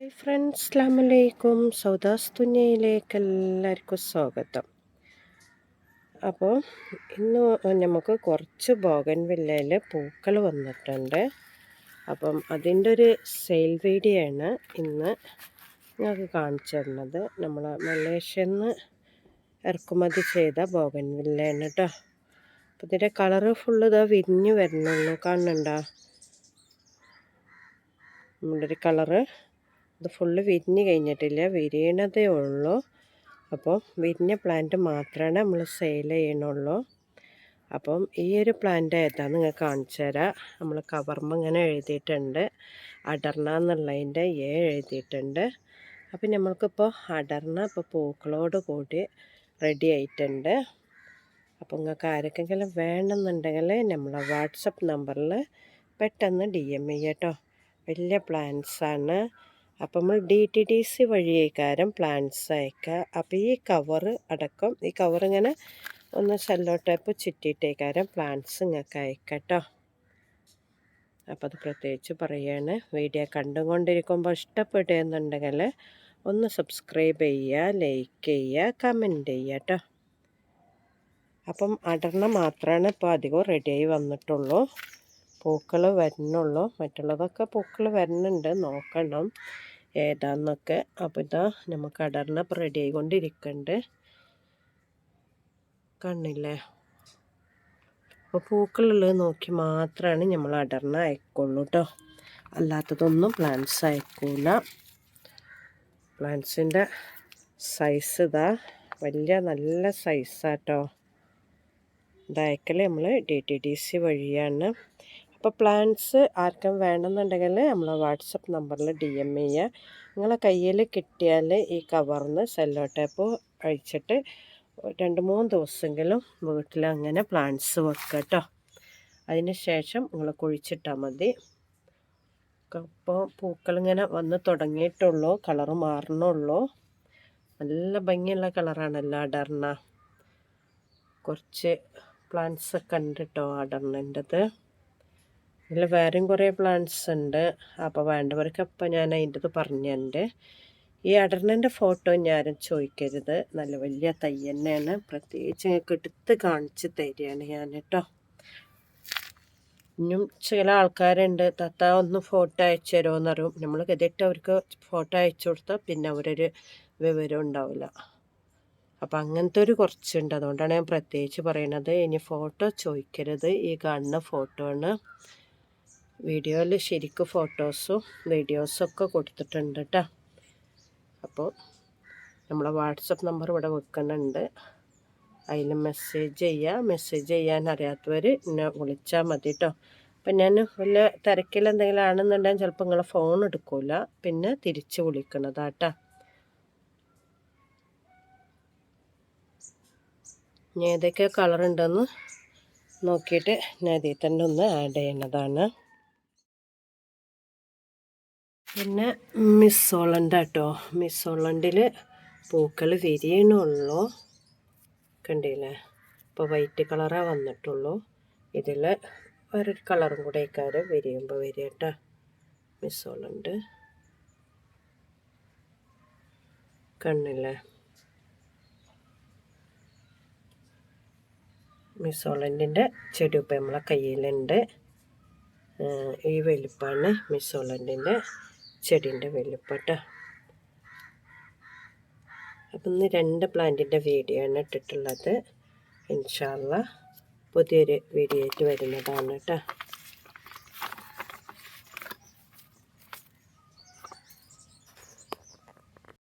Hi friends അസ്ലാമലൈക്കും സൗദാസ് തുന്നയിലേക്ക് എല്ലാവർക്കും സ്വാഗതം. അപ്പോൾ ഇന്ന് നമുക്ക് കുറച്ച് ബോഗൻ വില്ലയിൽ പൂക്കൾ വന്നിട്ടുണ്ട്. അപ്പം അതിന്റെ ഒരു സെയിൽ വീഡിയോ ഇന്ന് ഞങ്ങൾക്ക് കാണിച്ചു തരുന്നത് നമ്മൾ മലേഷ്യയിൽ നിന്ന് ഇറക്കുമതി ചെയ്ത ബോഗൻ വില്ലയാണ് കേട്ടോ. അപ്പോൾ ഇതിന്റെ കളറ് ഫുള്ള് ഇതാ വിരിഞ്ഞ് വരുന്നുള്ളൂ കാണുന്നുണ്ടോ? നമ്മുടെ ഒരു കളറ്. ഇത് ഫുള്ള് വിരിഞ്ഞ് കഴിഞ്ഞിട്ടില്ല. വിരിയണതേ ഉള്ളൂ. അപ്പോൾ വിരിഞ്ഞ പ്ലാന്റ് മാത്രമേ നമ്മൾ സെയിൽ ചെയ്യണുള്ളൂ. അപ്പം ഈ ഒരു പ്ലാന്റ് ഏതാ നിങ്ങൾ കാണിച്ചു തരാം. നമ്മൾ കവർമ്മ ഇങ്ങനെ എഴുതിയിട്ടുണ്ട്. അടർണ എന്നുള്ളതിന്റെ ഏ എഴുതിയിട്ടുണ്ട്. അപ്പം നമ്മൾക്കിപ്പോൾ അടർണ ഇപ്പോൾ പൂക്കളോട് കൂടി റെഡി ആയിട്ടുണ്ട്. അപ്പോൾ നിങ്ങൾക്ക് ആർക്കെങ്കിലും വേണമെന്നുണ്ടെങ്കിൽ നമ്മളെ വാട്സപ്പ് നമ്പറിൽ പെട്ടെന്ന് ഡി എം ചെയ്യട്ടോ. വലിയ പ്ലാന്റ്സാണ് അപ്പം നമ്മൾ ഡി ടി ഡി സി വഴിയേക്കാരം പ്ലാന്റ്സ് അയക്കുക അപ്പോൾ ഈ കവർ അടക്കം ഈ കവർ ഇങ്ങനെ ഒന്ന് സെല്ലോ ടൈപ്പ് ചുറ്റിയിട്ടേക്കാരം പ്ലാന്റ്സ് നിങ്ങൾക്ക് അയക്കട്ടോ. അപ്പോൾ അത് പ്രത്യേകിച്ച് പറയുകയാണ് വീഡിയോ കണ്ടുകൊണ്ടിരിക്കുമ്പോൾ ഇഷ്ടപ്പെടുന്നുണ്ടെങ്കിൽ ഒന്ന് സബ്സ്ക്രൈബ് ചെയ്യുക ലൈക്ക് ചെയ്യുക കമന്റ് ചെയ്യുക കേട്ടോ. അപ്പം അടർന്ന മാത്രമാണ് ഇപ്പോൾ അധികം റെഡിയായി വന്നിട്ടുള്ളൂ. പൂക്കൾ വരണുള്ളൂ മറ്റുള്ളതൊക്കെ പൂക്കൾ വരുന്നുണ്ട്. നോക്കണം ഏതാന്നൊക്കെ. അപ്പോൾ ഇതാ നമുക്ക് അടർന്ന റെഡി ആയിക്കൊണ്ടിരിക്കുന്നുണ്ട് കണ്ണില്ലേ? അപ്പോൾ പൂക്കളുള്ളത് നോക്കി മാത്രമാണ് നമ്മൾ അടർന്ന അയക്കുള്ളൂ കേട്ടോ അല്ലാത്തതൊന്നും പ്ലാന്റ്സ് അയക്കൂല. പ്ലാന്റ്സിന്റെ സൈസ് ഇതാ വലിയ നല്ല സൈസാട്ടോ ഇതയക്കൽ നമ്മൾ ഡി ടി ഡി സി വഴിയാണ്. അപ്പോൾ പ്ലാൻസ് ആർക്കും വേണമെന്നുണ്ടെങ്കിൽ നമ്മൾ വാട്സപ്പ് നമ്പറിൽ ഡി എം ചെയ്യുക നിങ്ങളെ കയ്യിൽ കിട്ടിയാൽ ഈ കവറിന്ന് സെല്ലോ ടേപ്പ് അഴിച്ചിട്ട് രണ്ട് മൂന്ന് ദിവസമെങ്കിലും വീട്ടിൽ അങ്ങനെ പ്ലാന്റ്സ് വെക്കുക കേട്ടോ. അതിന് ശേഷം നിങ്ങൾ കുഴിച്ചിട്ടാൽ മതി. അപ്പോൾ പൂക്കളിങ്ങനെ വന്ന് തുടങ്ങിയിട്ടുള്ളൂ കളറ് മാറണുള്ളൂ. നല്ല ഭംഗിയുള്ള കളറാണല്ലോ അടർണ കുറച്ച് പ്ലാന്റ്സ് ഒക്കെ ഉണ്ട് കേട്ടോ അടർണന്റെത് ഇതിൽ വേറെയും കുറേ പ്ലാന്റ്സ് ഉണ്ട്. അപ്പോൾ വേണ്ടവർക്ക് അപ്പം ഞാൻ അതിന്റെ പറഞ്ഞുണ്ട് ഈ അടർണന്റെ ഫോട്ടോ ഞാനും ചോദിക്കരുത് നല്ല വലിയ തൈ തന്നെയാണ് പ്രത്യേകിച്ച് ഞങ്ങൾക്ക് എടുത്ത് കാണിച്ച് തരികയാണ് ഞാൻ കേട്ടോ ഇനിയും ചില ആൾക്കാരുണ്ട്. തത്ത ഒന്ന് ഫോട്ടോ അയച്ചു തരുമോ അറിയും നമ്മൾ ഗതിട്ട് അവർക്ക് ഫോട്ടോ അയച്ചു കൊടുത്താൽ പിന്നെ അവരൊരു വിവരം ഉണ്ടാവില്ല അപ്പോൾ അങ്ങനത്തെ ഒരു കുറച്ചുണ്ട്. അതുകൊണ്ടാണ് ഞാൻ പ്രത്യേകിച്ച് പറയുന്നത് ഇനി ഫോട്ടോ ചോദിക്കരുത് ഈ കാണുന്ന ഫോട്ടോ ആണ്. വീഡിയോയിൽ ശരിക്കും ഫോട്ടോസും വീഡിയോസും ഒക്കെ കൊടുത്തിട്ടുണ്ട് കേട്ടോ അപ്പോൾ നമ്മളെ വാട്സപ്പ് നമ്പർ ഇവിടെ വെക്കുന്നുണ്ട്. അതിൽ മെസ്സേജ് ചെയ്യുക മെസ്സേജ് ചെയ്യാൻ അറിയാത്തവർ എന്നെ വിളിച്ചാൽ മതി കേട്ടോ അപ്പം ഞാൻ വല്ല തിരക്കിൽ എന്തെങ്കിലും ആണെന്നുണ്ടെങ്കിൽ ചിലപ്പോൾ നിങ്ങളെ ഫോൺ എടുക്കില്ല പിന്നെ തിരിച്ച് വിളിക്കണതാട്ടോ ഞാൻ ഏതൊക്കെ കളറുണ്ടെന്ന് നോക്കിയിട്ട് ഞാൻ ഇതിൽ തന്നെ ഒന്ന് ആഡ് ചെയ്യണതാണ് പിന്നെ മിസ് ഹോളണ്ട് കേട്ടോ മിസ് ഓളണ്ടിൽ പൂക്കൾ വിരിയണുള്ളൂ കണ്ടില്ലേ? ഇപ്പോൾ വൈറ്റ് കളറാണ് വന്നിട്ടുള്ളൂ. ഇതിൽ വേറൊരു കളറും കൂടെ ഇക്കാരം വിരിയുമ്പോൾ വരിക കേട്ടോ. Miss Holland. കണ്ണില്ലേ? മിസ് മിസോളന്റിന്റെ ചെടി ഇപ്പം നമ്മളെ കയ്യിലുണ്ട്. ഈ വലിപ്പമാണ് മിസോളന്റിന്റെ ചെടീന്റെ വലുപ്പട്ട. അപ്പം ഇന്ന് രണ്ട് പ്ലാന്റിന്റെ വീഡിയോ ആണ് ഇട്ടിട്ടുള്ളത്. ഇൻഷാല്ല പുതിയൊരു വീഡിയോ ആയിട്ട് വരുന്നതാണ് കേട്ടോ.